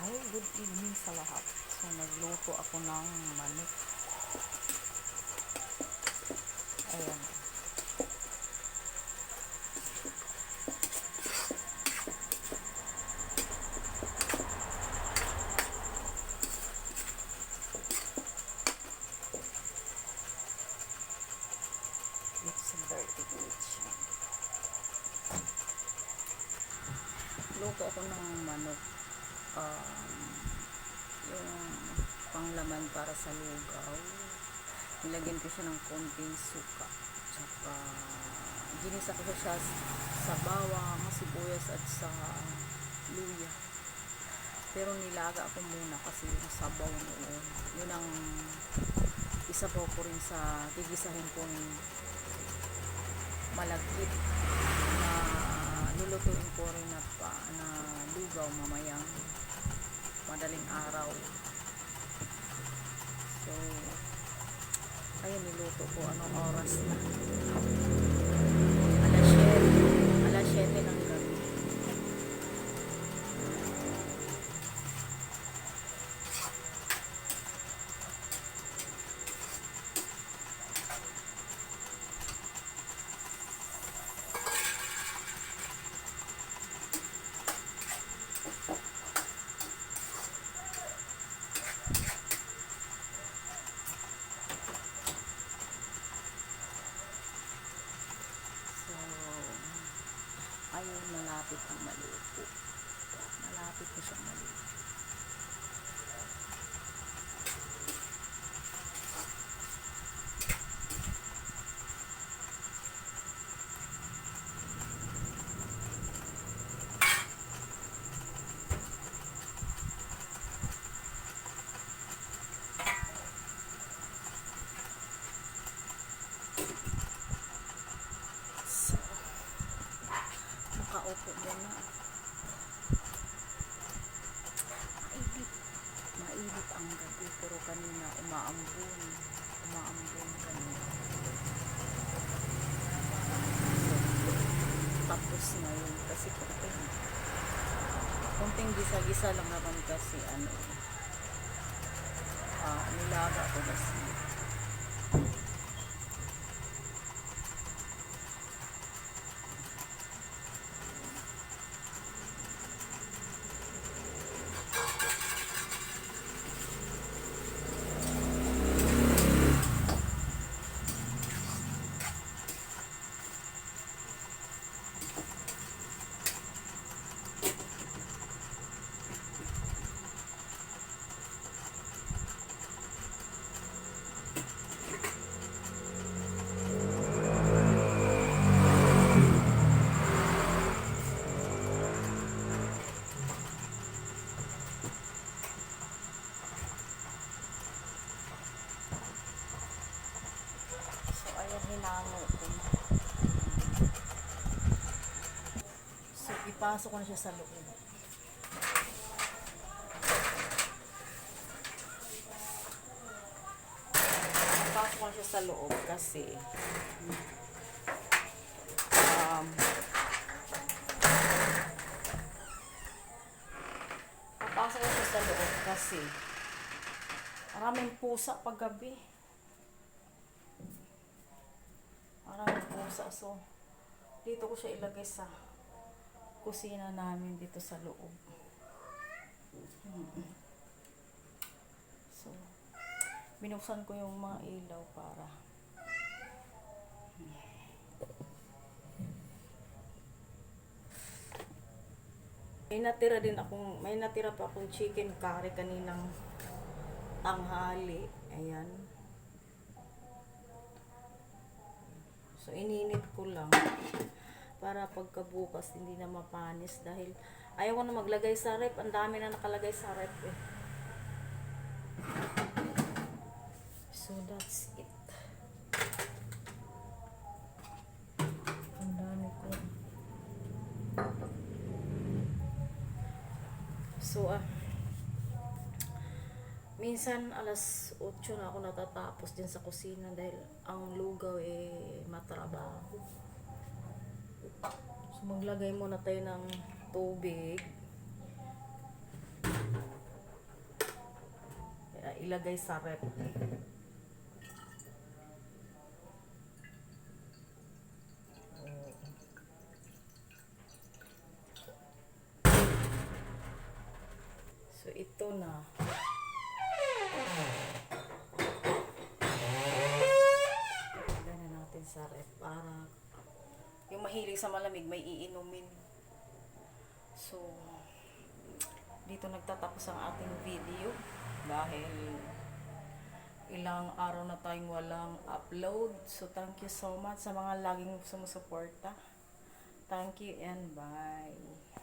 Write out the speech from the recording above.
Hi, good evening sa lahat. So, nagluto ako ng manok. Ayan. It's dirty kitchen. Luto ako ng manok. Um, yung panglaman para sa lugaw. Nilagyan ko siya ng konting suka. Tsaka, ginisa ko siya sa bawang, sibuyas at sa luya. Pero nilaga ako muna kasi yung sabaw noon. Yun ang isabaw ko rin sa gigisahin kong malagkit na lulutuin ko rin na, pa, na lugaw mamayang madaling araw. So, ayun niluto ko anong oras na. Malapit ang maluto. Malapit ko siyang maluto. So, makaupo muna. Mainit. Mainit ang gabi pero kanina umaambon. Umaambon kanina. Tapos ngayon kasi konting konting gisa-gisa lang naman kasi ano ah nilaga ko kasi So, ipasok ko na siya sa loob. Ipasok ko na siya sa loob kasi um, papasok ko siya sa loob kasi maraming pusa paggabi. Maraming pusa. So, dito ko siya ilagay sa kusina namin dito sa loob. So, binuksan ko yung mga ilaw para may natira din akong may natira pa akong chicken curry kaninang tanghali. Ayan. So, ininit ko lang para pagkabukas hindi na mapanis dahil ayaw ko na maglagay sa rep. Ang dami na nakalagay sa rep eh. So, that's it. Ang dami. So, ah, minsan alas 8 na ako natatapos din sa kusina dahil ang lugaw eh matrabaho. So maglagay muna tayo ng tubig. ilagay sa rep. So, ito na. Na natin sa rep para yung mahilig sa malamig may iinumin. So, dito nagtatapos ang ating video dahil ilang araw na tayong walang upload. So, thank you so much sa mga laging sumusuporta. Thank you and bye.